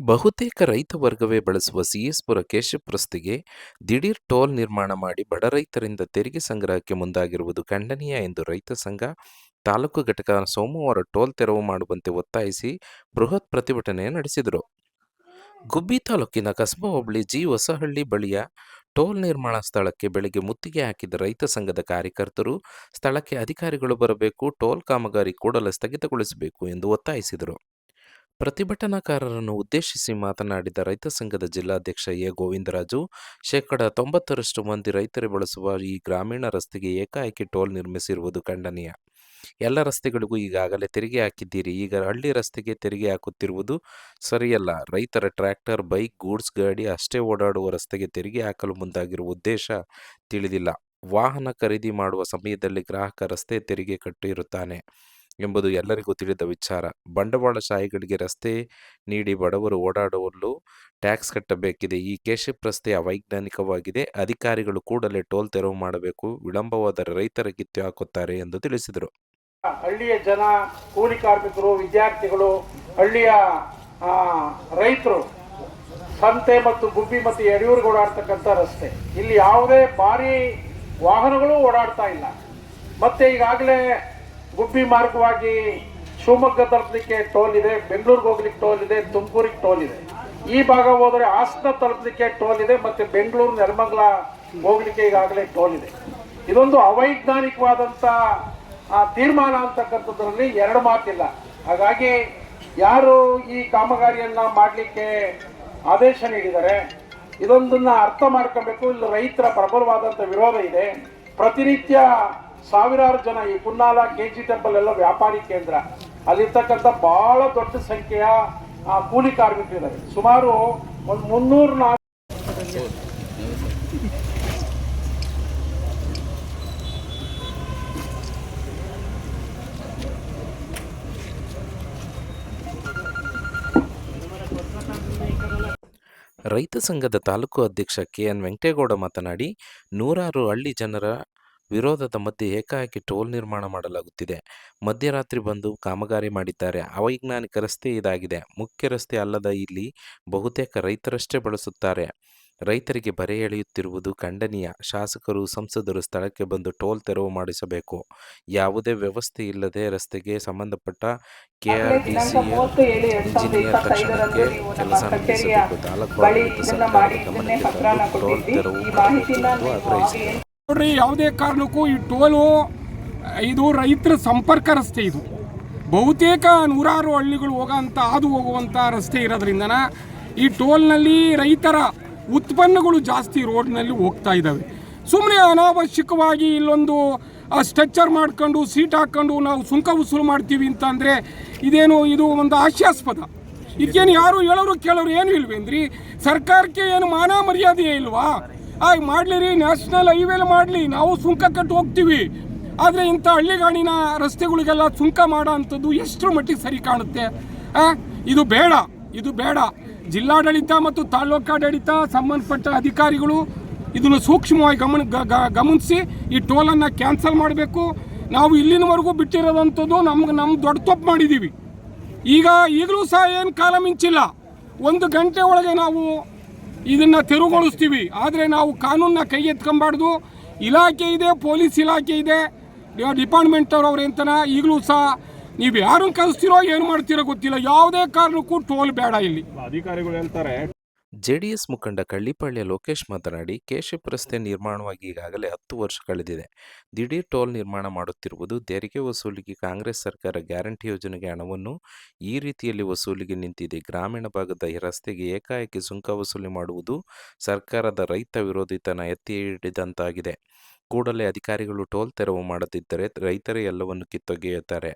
ಬಹುತೇಕ ರೈತ ವರ್ಗವೇ ಬಳಸುವ ಸಿಎಸ್ಪುರ ಕೇಶಪ್ ರಸ್ತೆಗೆ ದಿಢೀರ್ ಟೋಲ್ ನಿರ್ಮಾಣ ಮಾಡಿ ಬಡ ರೈತರಿಂದ ತೆರಿಗೆ ಸಂಗ್ರಹಕ್ಕೆ ಮುಂದಾಗಿರುವುದು ಖಂಡನೀಯ ಎಂದು ರೈತ ಸಂಘ ತಾಲೂಕು ಘಟಕ ಸೋಮವಾರ ಟೋಲ್ ತೆರವು ಮಾಡುವಂತೆ ಒತ್ತಾಯಿಸಿ ಬೃಹತ್ ಪ್ರತಿಭಟನೆ ನಡೆಸಿದರು. ಗುಬ್ಬಿ ತಾಲೂಕಿನ ಕಸಬಾ ಹೋಬಳಿ ಜಿ ಹೊಸಹಳ್ಳಿ ಬಳಿಯ ಟೋಲ್ ನಿರ್ಮಾಣ ಸ್ಥಳಕ್ಕೆ ಬೆಳಗ್ಗೆ ಮುತ್ತಿಗೆ ಹಾಕಿದ ರೈತ ಸಂಘದ ಕಾರ್ಯಕರ್ತರು, ಸ್ಥಳಕ್ಕೆ ಅಧಿಕಾರಿಗಳು ಬರಬೇಕು, ಟೋಲ್ ಕಾಮಗಾರಿ ಕೂಡಲೇ ಸ್ಥಗಿತಗೊಳಿಸಬೇಕು ಎಂದು ಒತ್ತಾಯಿಸಿದರು. ಪ್ರತಿಭಟನಾಕಾರರನ್ನು ಉದ್ದೇಶಿಸಿ ಮಾತನಾಡಿದ ರೈತ ಸಂಘದ ಜಿಲ್ಲಾಧ್ಯಕ್ಷ ಎ. ಗೋವಿಂದರಾಜು, ಶೇಕಡ ತೊಂಬತ್ತರಷ್ಟು ಮಂದಿ ರೈತರೇ ಬಳಸುವ ಈ ಗ್ರಾಮೀಣ ರಸ್ತೆಗೆ ಏಕಾಏಕಿ ಟೋಲ್ ನಿರ್ಮಿಸಿರುವುದು ಖಂಡನೀಯ. ಎಲ್ಲ ರಸ್ತೆಗಳಿಗೂ ಈಗಾಗಲೇ ತೆರಿಗೆ ಹಾಕಿದ್ದೀರಿ. ಈಗ ಹಳ್ಳಿ ರಸ್ತೆಗೆ ತೆರಿಗೆ ಹಾಕುತ್ತಿರುವುದು ಸರಿಯಲ್ಲ. ರೈತರ ಟ್ರ್ಯಾಕ್ಟರ್, ಬೈಕ್, ಗೂಡ್ಸ್ ಗಾಡಿ ಅಷ್ಟೇ ಓಡಾಡುವ ರಸ್ತೆಗೆ ತೆರಿಗೆ ಹಾಕಲು ಮುಂದಾಗಿರುವ ಉದ್ದೇಶ ತಿಳಿದಿಲ್ಲ. ವಾಹನ ಖರೀದಿ ಮಾಡುವ ಸಮಯದಲ್ಲಿ ಗ್ರಾಹಕ ರಸ್ತೆ ತೆರಿಗೆ ಕಟ್ಟಿರುತ್ತಾನೆ. ಎಂಬುದು ಎಲ್ಲರಿಗೂ ತಿಳಿದ ವಿಚಾರ. ಬಂಡವಾಳಶಾಹಿಗಳಿಗೆ ರಸ್ತೆ ನೀಡಿ ಬಡವರು ಓಡಾಡುವಲ್ಲೂ ಟ್ಯಾಕ್ಸ್ ಕಟ್ಟಬೇಕಿದೆ. ಈ ಕೇಶಪ್ ರಸ್ತೆ ಅವೈಜ್ಞಾನಿಕವಾಗಿದೆ ಅಧಿಕಾರಿಗಳು ಕೂಡಲೇ ಟೋಲ್ ತೆರವು ಮಾಡಬೇಕು. ವಿಳಂಬವಾದರೆ ರೈತರ ಕಿತ್ತು ಹಾಕುತ್ತಾರೆ ಎಂದು ತಿಳಿಸಿದರು. ಹಳ್ಳಿಯ ಜನ, ಕೂಲಿ ಕಾರ್ಮಿಕರು, ವಿದ್ಯಾರ್ಥಿಗಳು, ಹಳ್ಳಿಯ ರೈತರು ಸಂತೆ ಮತ್ತು ಗುಬ್ಬಿ ಮತ್ತು ಯಡಿಯೂರಿಗೆ ಓಡಾಡ್ತಕ್ಕಂಥ ರಸ್ತೆ. ಇಲ್ಲಿ ಯಾವುದೇ ಭಾರಿ ವಾಹನಗಳು ಓಡಾಡ್ತಾ ಇಲ್ಲ. ಮತ್ತೆ ಈಗಾಗಲೇ ಗುಬ್ಬಿ ಮಾರ್ಗವಾಗಿ ಶಿವಮೊಗ್ಗ ತಲುಪಲಿಕ್ಕೆ ಟೋಲ್ ಇದೆ, ಬೆಂಗಳೂರಿಗೆ ಹೋಗ್ಲಿಕ್ಕೆ ಟೋಲ್ ಇದೆ, ತುಮಕೂರಿಗೆ ಟೋಲ್ ಇದೆ. ಈ ಭಾಗ ಹೋದರೆ ಹಾಸನ ತಲುಪಲಿಕ್ಕೆ ಟೋಲ್ ಇದೆ ಮತ್ತೆ ಬೆಂಗಳೂರು, ನೆಲಮಂಗಲ ಹೋಗ್ಲಿಕ್ಕೆ ಈಗಾಗಲೇ ಟೋಲ್ ಇದೆ. ಇದೊಂದು ಅವೈಜ್ಞಾನಿಕವಾದಂಥ ತೀರ್ಮಾನ ಅಂತಕ್ಕಂಥದ್ರಲ್ಲಿ ಎರಡು ಮಾತಿಲ್ಲ. ಹಾಗಾಗಿ ಯಾರು ಈ ಕಾಮಗಾರಿಯನ್ನು ಮಾಡಲಿಕ್ಕೆ ಆದೇಶ ನೀಡಿದ್ದಾರೆ ಇದೊಂದನ್ನ ಅರ್ಥ ಮಾಡ್ಕೋಬೇಕು. ಇಲ್ಲಿ ರೈತರ ಪ್ರಬಲವಾದಂಥ ವಿರೋಧ ಇದೆ. ಪ್ರತಿನಿತ್ಯ ಸಾವಿರಾರು ಜನ ಈ ಕುನ್ನಾಲ ಕೆ ಜಿ ಟೆಂಪಲ್ ಎಲ್ಲ ವ್ಯಾಪಾರಿ ಕೇಂದ್ರ. ಅಲ್ಲಿರ್ತಕ್ಕಂಥ ಬಹಳ ದೊಡ್ಡ ಸಂಖ್ಯೆಯ ಕೂಲಿ ಕಾರ್ಮಿಕರಿದ್ದಾರೆ. ಸುಮಾರು ಒಂದು ಮುನ್ನೂರು ನಾಲ್ಕು ರೈತ ಸಂಘದ ತಾಲೂಕು ಅಧ್ಯಕ್ಷ ಕೆ ಎನ್ ವೆಂಕಟೇಗೌಡ ಮಾತನಾಡಿ, ನೂರಾರು ಹಳ್ಳಿ ಜನರ ವಿರೋಧದ ಮಧ್ಯೆ ಏಕಾಏಕಿ ಟೋಲ್ ನಿರ್ಮಾಣ ಮಾಡಲಾಗುತ್ತಿದೆ. ಮಧ್ಯರಾತ್ರಿ ಬಂದು ಕಾಮಗಾರಿ ಮಾಡಿದ್ದಾರೆ. ಅವೈಜ್ಞಾನಿಕ ರಸ್ತೆ ಇದಾಗಿದೆ. ಮುಖ್ಯ ರಸ್ತೆ ಅಲ್ಲದ ಇಲ್ಲಿ ಬಹುತೇಕ ರೈತರಷ್ಟೇ ಬಳಸುತ್ತಾರೆ. ರೈತರಿಗೆ ಬರೆ ಎಳೆಯುತ್ತಿರುವುದು ಖಂಡನೀಯ. ಶಾಸಕರು ಸಂಸದರು ಸ್ಥಳಕ್ಕೆ ಬಂದು ಟೋಲ್ ತೆರವು ಮಾಡಿಸಬೇಕು. ಯಾವುದೇ ವ್ಯವಸ್ಥೆ ಇಲ್ಲದೆ ರಸ್ತೆಗೆ ಸಂಬಂಧಪಟ್ಟ ಕೆಆರ್ಟಿಸಿ ಇಂಜಿನಿಯರ್ ತಕ್ಷಣಕ್ಕೆ ಕೆಲಸ ನಿಲ್ಲಿಸಬೇಕು ತಾಲೂಕು ಆಡಳಿತ ಸರ್ಕಾರದ ಗಮನಕ್ಕೆ ತಂದು ಟೋಲ್ ತೆರವು ಆಗ್ರಹಿಸಿದರು. ನೋಡ್ರಿ, ಯಾವುದೇ ಕಾರಣಕ್ಕೂ ಈ ಟೋಲು ಇದು ರೈತರ ಸಂಪರ್ಕ ರಸ್ತೆ ಇದು. ಬಹುತೇಕ ನೂರಾರು ಹಳ್ಳಿಗಳು ಹೋಗೋಂಥ ಹಾದು ಹೋಗುವಂಥ ರಸ್ತೆ ಇರೋದ್ರಿಂದನ ಈ ಟೋಲ್ನಲ್ಲಿ ರೈತರ ಉತ್ಪನ್ನಗಳು ಜಾಸ್ತಿ ರೋಡ್ನಲ್ಲಿ ಹೋಗ್ತಾ ಇದ್ದಾವೆ. ಸುಮ್ಮನೆ ಅನಾವಶ್ಯಕವಾಗಿ ಇಲ್ಲೊಂದು ಸ್ಟ್ರಕ್ಚರ್ ಮಾಡ್ಕೊಂಡು, ಸೀಟ್ ಹಾಕ್ಕೊಂಡು ನಾವು ಸುಂಕ ವಸೂಲು ಮಾಡ್ತೀವಿ ಅಂತಂದರೆ ಇದೇನು, ಇದು ಒಂದು ಹಾಸ್ಯಾಸ್ಪದ. ಇದಕ್ಕೇನು ಯಾರು ಹೇಳೋರು ಕೇಳೋರು ಏನು ಇಲ್ವೇನ್ರಿ ಸರ್ಕಾರಕ್ಕೆ ಏನು ಮಾನ ಮರ್ಯಾದೆ ಇಲ್ವಾ? ಆಗ ಮಾಡಲಿ ರೀ ನ್ಯಾಷನಲ್ ಹೈವೇಲಿ ಮಾಡಲಿ, ನಾವು ಸುಂಕ ಕಟ್ಟು ಹೋಗ್ತೀವಿ. ಆದರೆ ಇಂಥ ಹಳ್ಳಿಗಾಣಿನ ರಸ್ತೆಗಳಿಗೆಲ್ಲ ಸುಂಕ ಮಾಡೋ ಅಂಥದ್ದು ಎಷ್ಟರ ಮಟ್ಟಿಗೆ ಸರಿ ಕಾಣುತ್ತೆ? ಇದು ಬೇಡ ಇದು ಬೇಡ. ಜಿಲ್ಲಾಡಳಿತ ಮತ್ತು ತಾಲೂಕಾಡಳಿತ ಸಂಬಂಧಪಟ್ಟ ಅಧಿಕಾರಿಗಳು ಇದನ್ನು ಸೂಕ್ಷ್ಮವಾಗಿ ಗಮನ ಗಮನಿಸಿ ಈ ಟೋಲನ್ನು ಕ್ಯಾನ್ಸಲ್ ಮಾಡಬೇಕು. ನಾವು ಇಲ್ಲಿನವರೆಗೂ ಬಿಟ್ಟಿರೋದಂಥದ್ದು ನಮ್ಗೆ ನಮ್ಮ ದೊಡ್ಡ ತಪ್ಪು ಮಾಡಿದ್ದೀವಿ ಈಗ ಈಗಲೂ ಸಹ ಏನು ಕಾಲ ಮಿಂಚಿಲ್ಲ. ಒಂದು ಗಂಟೆ ಒಳಗೆ ನಾವು ಇದನ್ನ ತೆರವುಗೊಳಿಸ್ತೀವಿ ಆದರೆ ನಾವು ಕಾನೂನನ್ನ ಕೈ ಎತ್ಕೊಂಬಾರ್ದು. ಇಲಾಖೆ ಇದೆ, ಪೊಲೀಸ್ ಇಲಾಖೆ ಇದೆ. ಡಿಪಾರ್ಟ್ಮೆಂಟ್ ಅವ್ರು ಎಂತನ? ಈಗಲೂ ಸಹ ನೀವು ಯಾರನ್ನು ಕಲಿಸ್ತೀರೋ ಏನು ಮಾಡ್ತೀರೋ ಗೊತ್ತಿಲ್ಲ. ಯಾವುದೇ ಕಾರಣಕ್ಕೂ ಟೋಲ್ ಬೇಡ ಇಲ್ಲಿ. ಅಧಿಕಾರಿಗಳು ಹೇಳ್ತಾರೆ ಜೆಡಿಎಸ್ ಮುಖಂಡ ಕಳ್ಳಿಪಾಳ್ಯ ಲೋಕೇಶ್ ಮಾತನಾಡಿ, ಕೇಶಪ್ ರಸ್ತೆ ನಿರ್ಮಾಣವಾಗಿ ಈಗಾಗಲೇ ಹತ್ತು ವರ್ಷ ಕಳೆದಿದೆ. ದಿಢೀರ್ ಟೋಲ್ ನಿರ್ಮಾಣ ಮಾಡುತ್ತಿರುವುದು ತೆರಿಗೆ ವಸೂಲಿಗೆ ಕಾಂಗ್ರೆಸ್ ಸರ್ಕಾರ ಗ್ಯಾರಂಟಿ ಯೋಜನೆಗೆ ಹಣವನ್ನು ಈ ರೀತಿಯಲ್ಲಿ ವಸೂಲಿಗೆ ನಿಂತಿದೆ. ಗ್ರಾಮೀಣ ಭಾಗದ ಈ ರಸ್ತೆಗೆ ಏಕಾಏಕಿ ಸುಂಕ ವಸೂಲಿ ಮಾಡುವುದು ಸರ್ಕಾರದ ರೈತ ವಿರೋಧಿತನ ಎತ್ತಿ ಹಿಡಿದಂತಾಗಿದೆ. ಕೂಡಲೇ ಅಧಿಕಾರಿಗಳು ಟೋಲ್ ತೆರವು ಮಾಡದಿದ್ದರೆ ರೈತರೇ ಎಲ್ಲವನ್ನು ಕಿತ್ತೊಗೆಯುತ್ತಾರೆ.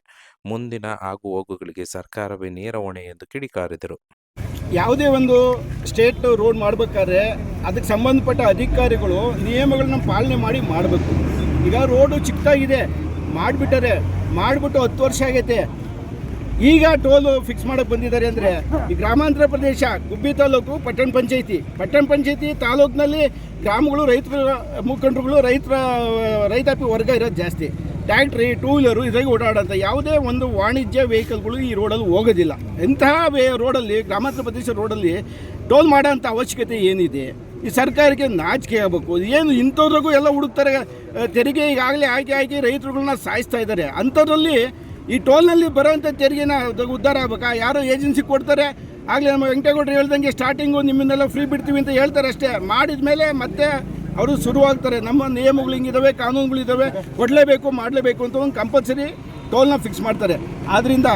ಮುಂದಿನ ಆಗು ಹೋಗುಗಳಿಗೆ ಸರ್ಕಾರವೇ ನೇರ ಹೊಣೆ ಎಂದು ಕಿಡಿಕಾರಿದರು. ಯಾವುದೇ ಒಂದು ಸ್ಟೇಟ್ ರೋಡ್ ಮಾಡಬೇಕಾದ್ರೆ ಅದಕ್ಕೆ ಸಂಬಂಧಪಟ್ಟ ಅಧಿಕಾರಿಗಳು ನಿಯಮಗಳನ್ನ ಪಾಲನೆ ಮಾಡಿ ಮಾಡಬೇಕು. ಈಗ ರೋಡು ಚಿಕ್ಕದಾಗಿದೆ, ಮಾಡಿಬಿಟ್ಟರೆ, ಮಾಡಿಬಿಟ್ಟು ಹತ್ತು ವರ್ಷ ಆಗೈತೆ. ಈಗ ಟೋಲು ಫಿಕ್ಸ್ ಮಾಡಕ್ಕೆ ಬಂದಿದ್ದಾರೆ ಅಂದರೆ ಈ ಗ್ರಾಮಾಂತರ ಪ್ರದೇಶ, ಗುಬ್ಬಿ ತಾಲೂಕು, ಪಟ್ಟಣ ಪಂಚಾಯಿತಿ. ಪಟ್ಟಣ ಪಂಚಾಯಿತಿ ತಾಲೂಕಿನಲ್ಲಿ ಗ್ರಾಮಗಳು ರೈತರ ಮುಖಂಡರುಗಳು ರೈತರ, ರೈತಾಪಿ ವರ್ಗ ಇರೋದು ಜಾಸ್ತಿ. ಟ್ಯಾಕ್ಟ್ರಿ ಟೂ ವೀಲರು ಇದಾಗಿ ಓಡಾಡೋಂಥ ಯಾವುದೇ ಒಂದು ವಾಣಿಜ್ಯ ವೆಹಿಕಲ್ಗಳು ಈ ರೋಡಲ್ಲಿ ಹೋಗೋದಿಲ್ಲ. ಎಂತಹ ವೇ, ರೋಡಲ್ಲಿ, ಗ್ರಾಮಾಂತರ ಪ್ರದೇಶ ರೋಡಲ್ಲಿ ಟೋಲ್ ಮಾಡೋಂಥ ಅವಶ್ಯಕತೆ ಏನಿದೆ? ಈ ಸರ್ಕಾರಕ್ಕೆ ನಾಚಿಕೆ ಆಗಬೇಕು. ಏನು ಇಂಥವ್ರಿಗೂ ಎಲ್ಲ ಹುಡುಕ್ತಾರೆ ತೆರಿಗೆ ಈಗಾಗಲೇ ಹಾಕಿ ಹಾಕಿ ರೈತರುಗಳನ್ನ ಸಾಯಿಸ್ತಾ ಇದ್ದಾರೆ. ಅಂಥದ್ರಲ್ಲಿ ಈ ಟೋಲ್ನಲ್ಲಿ ಬರೋವಂಥ ತೆರಿಗೆನ ಉದ್ಧಾರ ಆಗ್ಬೇಕಾ? ಯಾರೋ ಏಜೆನ್ಸಿ ಕೊಡ್ತಾರೆ, ಆಗಲೇ ನಮ್ಮ ವೆಂಕಟೇಗೌಡರು ಹೇಳ್ದಂಗೆ ಸ್ಟಾರ್ಟಿಂಗು ನಿಮ್ಮನ್ನೆಲ್ಲ ಫ್ರೀ ಬಿಡ್ತೀವಿ ಅಂತ ಹೇಳ್ತಾರೆ ಅಷ್ಟೇ ಮಾಡಿದ ಮೇಲೆ ಮತ್ತೆ ಅವರು ಶುರುವಾಗ್ತಾರೆ. ನಮ್ಮ ನಿಯಮಗಳು ಹಿಂಗಿದಾವೆ ಕಾನೂನುಗಳಿದ್ದಾವೆ ಕೊಡಲೇಬೇಕು ಮಾಡಲೇಬೇಕು ಅಂತ ಒಂದು ಕಂಪಲ್ಸರಿ ಟೋಲ್ನ ಫಿಕ್ಸ್ ಮಾಡ್ತಾರೆ. ಆದ್ದರಿಂದ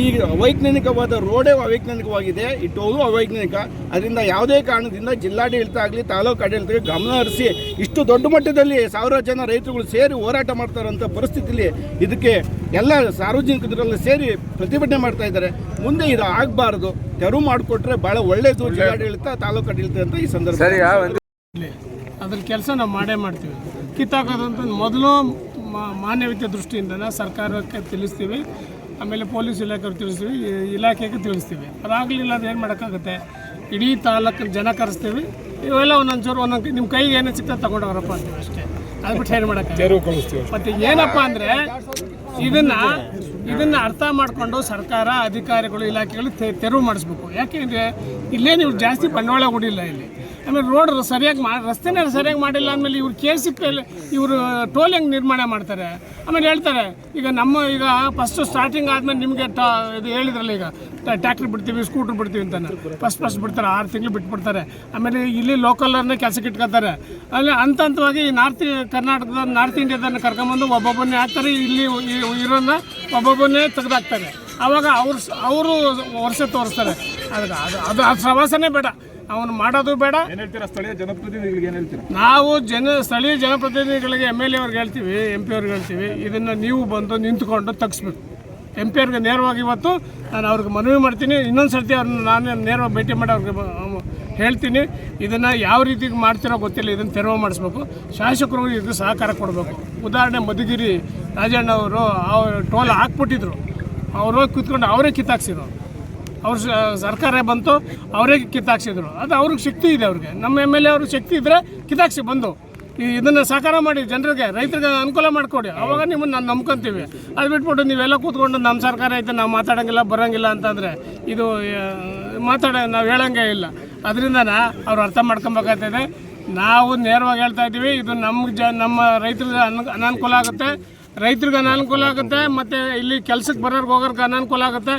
ಈ ಅವೈಜ್ಞಾನಿಕವಾದ ರೋಡೇ ಅವೈಜ್ಞಾನಿಕವಾಗಿದೆ. ಈ ಟೋಲು ಅವೈಜ್ಞಾನಿಕ. ಅದರಿಂದ ಯಾವುದೇ ಕಾರಣದಿಂದ ಜಿಲ್ಲಾಡಳಿತ ಆಗಲಿ ತಾಲೂಕು ಆಡಳಿತ ಗಮನ ಹರಿಸಿ ಇಷ್ಟು ದೊಡ್ಡ ಮಟ್ಟದಲ್ಲಿ ಸಾವಿರಾರು ಜನ ರೈತರುಗಳು ಸೇರಿ ಹೋರಾಟ ಮಾಡ್ತಾರಂಥ ಪರಿಸ್ಥಿತಿಯಲ್ಲಿ ಇದಕ್ಕೆ ಎಲ್ಲ ಸಾರ್ವಜನಿಕರಲ್ಲಿ ಸೇರಿ ಪ್ರತಿಭಟನೆ ಮಾಡ್ತಾ ಇದ್ದಾರೆ. ಮುಂದೆ ಇದು ಆಗಬಾರ್ದು. ತೆರವು ಮಾಡಿಕೊಟ್ರೆ ಭಾಳ ಒಳ್ಳೆಯದು ಜಿಲ್ಲಾಡಳಿತ ತಾಲೂಕು ಆಡಳಿತ ಅಂತ ಈ ಸಂದರ್ಭ ಅದ್ರ ಕೆಲಸ ನಾವು ಮಾಡೇ ಮಾಡ್ತೀವಿ. ಕಿತ್ತಾಕೋದಂತ ಮೊದಲು ಮಾ- ಮಾನವೀಯತೆ ದೃಷ್ಟಿಯಿಂದ ಸರ್ಕಾರಕ್ಕೆ ತಿಳಿಸ್ತೀವಿ ಆಮೇಲೆ ಪೊಲೀಸ್ ಇಲಾಖೆಗೆ ತಿಳಿಸ್ತೀವಿ ಇಲಾಖೆಗೆ ತಿಳಿಸ್ತೀವಿ. ಅದಾಗಲಿಲ್ಲ ಅದು ಏನು ಮಾಡೋಕ್ಕಾಗುತ್ತೆ? ಇಡೀ ತಾಲೂಕು ಜನ ಕರೆಸ್ತೀವಿ ಇವೆಲ್ಲ ಒಂದೊಂದು ಚೂರು ಒಂದೊಂದು ನಿಮ್ಮ ಕೈಗೆ ಏನೇ ಸಿಗ್ತದೆ ತಗೊಂಡವರಪ್ಪ ಅಂತೀವಿ ಅಷ್ಟೇ. ಅದು ಬಿಟ್ಟು ಏನು ಮಾಡೋಕ್ಕೆ ಮತ್ತು ಏನಪ್ಪ ಅಂದರೆ ಇದನ್ನು ಇದನ್ನು ಅರ್ಥ ಮಾಡಿಕೊಂಡು ಸರ್ಕಾರ ಅಧಿಕಾರಿಗಳು ಇಲಾಖೆಗಳು ತೆರವು ಮಾಡಿಸ್ಬೇಕು. ಯಾಕೆಂದರೆ ಇಲ್ಲೇ ನೀವು ಜಾಸ್ತಿ ಬಂಡವಾಳ ಹೂಡಿಲ್ಲ ಇಲ್ಲಿ. ಆಮೇಲೆ ರೋಡ್ ಸರಿಯಾಗಿ ಮಾ ರಸ್ತೆನೇ ಸರಿಯಾಗಿ ಮಾಡಿಲ್ಲ ಅಂದಮೇಲೆ ಇವ್ರು ಕೆ ಸಿ ಇವರು ಟೋಲ್ ಹೆಂಗೆ ನಿರ್ಮಾಣ ಮಾಡ್ತಾರೆ? ಆಮೇಲೆ ಹೇಳ್ತಾರೆ, ಈಗ ನಮ್ಮ, ಈಗ ಫಸ್ಟು ಸ್ಟಾರ್ಟಿಂಗ್ ಆದಮೇಲೆ ನಿಮಗೆ ಟಾ ಇದು ಹೇಳಿದ್ರಲ್ಲ ಈಗ ಟ್ಯಾಕ್ಟ್ರಿ ಬಿಡ್ತೀವಿ ಸ್ಕೂಟ್ರ್ ಬಿಡ್ತೀವಿ ಅಂತಾನೆ. ಫಸ್ಟ್ ಫಸ್ಟ್ ಬಿಡ್ತಾರೆ, ಆರು ತಿಂಗಳು ಬಿಟ್ಬಿಡ್ತಾರೆ. ಆಮೇಲೆ ಇಲ್ಲಿ ಲೋಕಲರ್ನೇ ಕೆಲಸಕ್ಕೆ ಇಟ್ಕೊತಾರೆ ಅಲ್ಲಿ ಹಂತ ಹಂತವಾಗಿ ನಾರ್ತ್ ಕರ್ನಾಟಕದ ನಾರ್ತ್ ಇಂಡಿಯಾದನ್ನು ಕರ್ಕೊಂಬಂದು ಒಬ್ಬೊಬ್ಬನೇ ಹಾಕ್ತಾರೆ, ಇಲ್ಲಿ ಇರೋನ್ನ ಒಬ್ಬೊಬ್ಬನ್ನೇ ತೆಗೆದಾಕ್ತಾರೆ. ಆವಾಗ ಅವ್ರು ಅವರು ವರ್ಷ ತೋರಿಸ್ತಾರೆ. ಅದಕ್ಕೆ ಅದು ಅದು ಆ ಪ್ರವಾಸನೇ ಬೇಡ. ಅವನು ಮಾಡೋದು ಬೇಡ. ಸ್ಥಳೀಯ ಜನಪ್ರತಿನಿಧಿಗಳಿಗೆ ಏನು ಹೇಳ್ತೀರಾ? ನಾವು ಜನ ಸ್ಥಳೀಯ ಜನಪ್ರತಿನಿಧಿಗಳಿಗೆ ಎಂ ಎಲ್ ಎ ಅವ್ರಿಗೆ ಹೇಳ್ತೀವಿ ಎಂ ಪಿ ಅವ್ರಿಗೆ ಹೇಳ್ತೀವಿ. ಇದನ್ನು ನೀವು ಬಂದು ನಿಂತ್ಕೊಂಡು ತಗ್ಸ್ಬೇಕು. ಎಂ ಪಿ ಅವ್ರಿಗೆ ನೇರವಾಗಿ ಇವತ್ತು ನಾನು ಅವ್ರಿಗೆ ಮನವಿ ಮಾಡ್ತೀನಿ. ಇನ್ನೊಂದು ಸರ್ತಿ ಅವ್ರನ್ನ ನಾನು ನೇರವಾಗಿ ಭೇಟಿ ಮಾಡಿ ಅವ್ರಿಗೆ ಹೇಳ್ತೀನಿ. ಇದನ್ನು ಯಾವ ರೀತಿ ಮಾಡ್ತಿರೋ ಗೊತ್ತಿಲ್ಲ. ಇದನ್ನು ತೆರವು ಮಾಡಿಸ್ಬೇಕು. ಶಾಸಕರು ಇದು ಸಹಕಾರ ಕೊಡಬೇಕು. ಉದಾಹರಣೆ ಮಧುಗಿರಿ ರಾಜಣ್ಣ ಅವರು ಅವ್ರು ಟೋಲ್ ಹಾಕ್ಬಿಟ್ಟಿದ್ರು. ಅವರು ಕೂತ್ಕೊಂಡು ಅವರೇ ಕಿತ್ತಾಕ್ಸಿದ್ರು. ಅವ್ರ ಸರ್ಕಾರ ಬಂತು, ಅವರೇ ಕಿತ್ತಾಕ್ಸಿದ್ರು. ಅದು ಅವ್ರಿಗೆ ಶಕ್ತಿ ಇದೆ ಅವ್ರಿಗೆ. ನಮ್ಮ ಎಂ ಎಲ್ ಎ ಅವ್ರಿಗೆ ಶಕ್ತಿ ಇದ್ದರೆ ಕಿತ್ತಾಕ್ಸಿ ಬಂದು. ಇದನ್ನು ಸಹಕಾರ ಮಾಡಿ ಜನರಿಗೆ, ರೈತರಿಗೆ ಅನುಕೂಲ ಮಾಡಿಕೊಡಿ. ಅವಾಗ ನಿಮ್ಮನ್ನು ನಾನು ನಂಬ್ಕೊಂತೀವಿ. ಅದು ಬಿಟ್ಬಿಟ್ಟು ನೀವೆಲ್ಲ ಕೂತ್ಕೊಂಡು ನಮ್ಮ ಸರ್ಕಾರ ಐತೆ, ನಾವು ಮಾತಾಡೋಂಗಿಲ್ಲ, ಬರೋಂಗಿಲ್ಲ ಅಂತಂದರೆ ಇದು ಮಾತಾಡ, ನಾವು ಹೇಳೋಂಗೆ ಇಲ್ಲ. ಅದರಿಂದ ಅವ್ರು ಅರ್ಥ ಮಾಡ್ಕೊಬೇಕಾಗ್ತದೆ. ನಾವು ನೇರವಾಗಿ ಹೇಳ್ತಾ ಇದ್ದೀವಿ, ಇದು ನಮ್ಮ ಜ, ನಮ್ಮ ರೈತರಿಗೆ ಅನ, ಅನಾನುಕೂಲ ಆಗುತ್ತೆ. ರೈತರಿಗೆ ಅನಾನುಕೂಲ ಆಗುತ್ತೆ, ಮತ್ತು ಇಲ್ಲಿ ಕೆಲ್ಸಕ್ಕೆ ಬರೋರ್ಗೆ ಹೋಗೋರ್ಗೆ ಅನಾನುಕೂಲ ಆಗುತ್ತೆ.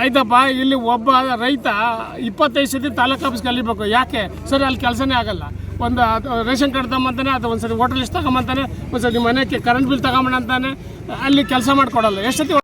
ಆಯ್ತಪ್ಪ, ಇಲ್ಲಿ ಒಬ್ಬ ರೈತ ಇಪ್ಪತ್ತೈದು ಸತಿ ತಾಲೂಕು ಆಫೀಸ್ ಕಲಿಬೇಕು ಯಾಕೆ? ಸರಿ, ಅಲ್ಲಿ ಕೆಲಸನೇ ಆಗಲ್ಲ. ಒಂದು ರೇಷನ್ ಕಾರ್ಡ್ ತಗೊಂಬಂತಾನೆ, ಅದು ಒಂದು ಹೋಟೆಲ್ ಲಿಸ್ಟ್ ತಗೊಂಬಂತಾನೆ ಒಂದು ಮನೆಗೆ ಕರೆಂಟ್ ಬಿಲ್ ತಗೊಂಬಣ ಅಂತಾನೆ, ಅಲ್ಲಿ ಕೆಲಸ ಮಾಡಿಕೊಡಲ್ಲ. ಎಷ್ಟೊತ್ತಿ